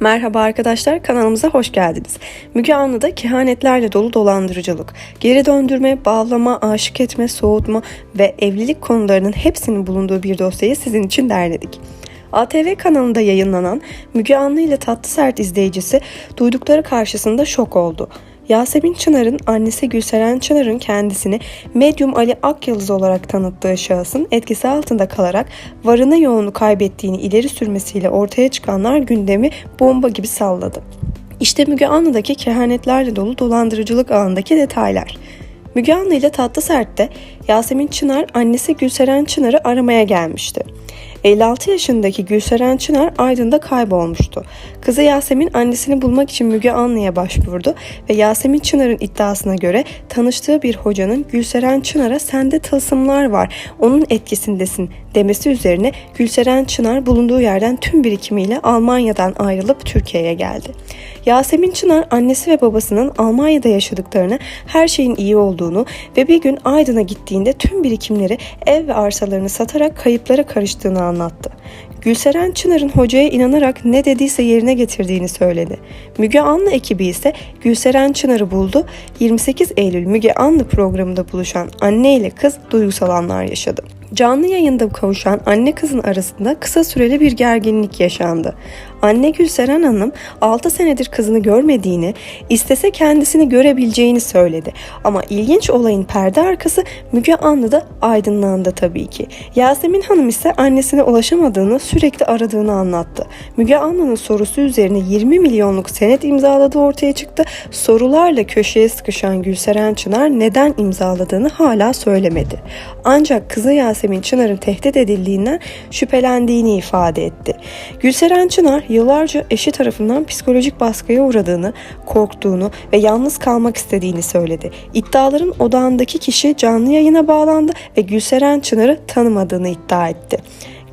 Merhaba arkadaşlar kanalımıza hoş geldiniz. Müge Anlı'da kehanetlerle dolu dolandırıcılık, geri döndürme, bağlama, aşık etme, soğutma ve evlilik konularının hepsinin bulunduğu bir dosyayı sizin için derledik. ATV kanalında yayınlanan Müge Anlı ile Tatlı Sert izleyicisi duydukları karşısında şok oldu. Yasemin Çınar'ın annesi Gülseren Çınar'ın kendisini medyum Ali Akyıldız olarak tanıttığı şahısın etkisi altında kalarak varını yoğunu kaybettiğini ileri sürmesiyle ortaya çıkanlar gündemi bomba gibi salladı. İşte Müge Anlı'daki kehanetlerle dolu dolandırıcılık ağındaki detaylar. Müge Anlı ile Tatlı Sert'te Yasemin Çınar annesi Gülseren Çınar'ı aramaya gelmişti. 56 yaşındaki Gülseren Çınar Aydın'da kaybolmuştu. Kızı Yasemin annesini bulmak için Müge Anlı'ya başvurdu ve Yasemin Çınar'ın iddiasına göre tanıştığı bir hocanın Gülseren Çınar'a sende tılsımlar var, onun etkisindesin demesi üzerine Gülseren Çınar bulunduğu yerden tüm birikimiyle Almanya'dan ayrılıp Türkiye'ye geldi. Yasemin Çınar annesi ve babasının Almanya'da yaşadıklarını, her şeyin iyi olduğunu ve bir gün Aydın'a gittiğinde tüm birikimleri, ev ve arsalarını satarak kayıplara karıştığını anlattı. Gülseren Çınar'ın hocaya inanarak ne dediyse yerine getirdiğini söyledi. Müge Anlı ekibi ise Gülseren Çınar'ı buldu. 28 Eylül Müge Anlı programında buluşan anne ile kız duygusal anlar yaşadı. Canlı yayında kavuşan anne kızın arasında kısa süreli bir gerginlik yaşandı. Anne Gülseren Hanım 6 senedir kızını görmediğini, istese kendisini görebileceğini söyledi. Ama ilginç olayın perde arkası Müge Anlı'da aydınlandı tabii ki. Yasemin Hanım ise annesine ulaşamadığını, sürekli aradığını anlattı. Müge Anlı'nın sorusu üzerine 20 milyonluk senet imzaladığı ortaya çıktı. Sorularla köşeye sıkışan Gülseren Çınar neden imzaladığını hala söylemedi. Ancak kızı Yasemin Çınar'ın tehdit edildiğinden şüphelendiğini ifade etti. Gülseren Çınar yıllarca eşi tarafından psikolojik baskıya uğradığını, korktuğunu ve yalnız kalmak istediğini söyledi. İddiaların odağındaki kişi canlı yayına bağlandı ve Gülseren Çınar'ı tanımadığını iddia etti.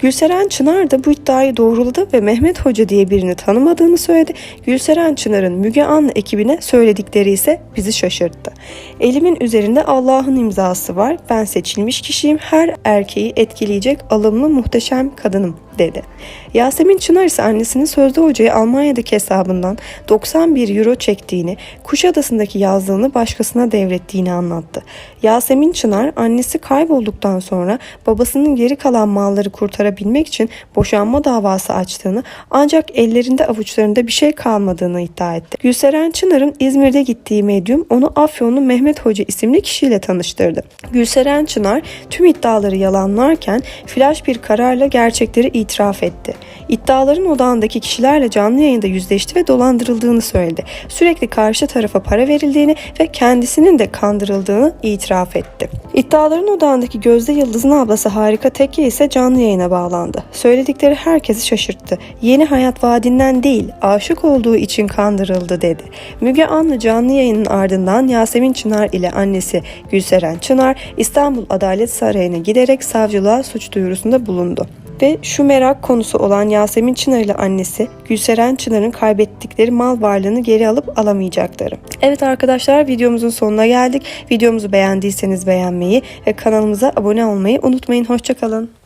Gülseren Çınar da bu iddiayı doğruladı ve Mehmet Hoca diye birini tanımadığını söyledi. Gülseren Çınar'ın Müge Anlı ekibine söyledikleri ise bizi şaşırttı. Elimin üzerinde Allah'ın imzası var. Ben seçilmiş kişiyim. Her erkeği etkileyecek alımlı muhteşem kadınım dedi. Yasemin Çınar ise annesinin sözde hocayı Almanya'daki hesabından 91 euro çektiğini, Kuşadası'ndaki yazlığını başkasına devrettiğini anlattı. Yasemin Çınar annesi kaybolduktan sonra babasının geri kalan malları kurtarabilmek için boşanma davası açtığını ancak ellerinde avuçlarında bir şey kalmadığını iddia etti. Gülseren Çınar'ın İzmir'de gittiği medyum onu Afyonlu Mehmet Hoca isimli kişiyle tanıştırdı. Gülseren Çınar tüm iddiaları yalanlarken flash bir kararla gerçekleri itiraf etti. İddiaların odağındaki kişilerle canlı yayında yüzleşti ve dolandırıldığını söyledi. Sürekli karşı tarafa para verildiğini ve kendisinin de kandırıldığını itiraf etti. İddiaların odağındaki Gözde Yıldız'ın ablası Harika Tekke ise canlı yayına bağlandı. Söyledikleri herkesi şaşırttı. Yeni hayat vaadinden değil, aşık olduğu için kandırıldı dedi. Müge Anlı canlı yayının ardından Yasemin Çınar ile annesi Gülseren Çınar İstanbul Adalet Sarayı'na giderek savcılığa suç duyurusunda bulundu ve şu merak konusu olan Yasemin Çınar ile annesi Gülseren Çınar'ın kaybettikleri mal varlığını geri alıp alamayacakları. Evet arkadaşlar videomuzun sonuna geldik. Videomuzu beğendiyseniz beğenmeyi ve kanalımıza abone olmayı unutmayın. Hoşçakalın.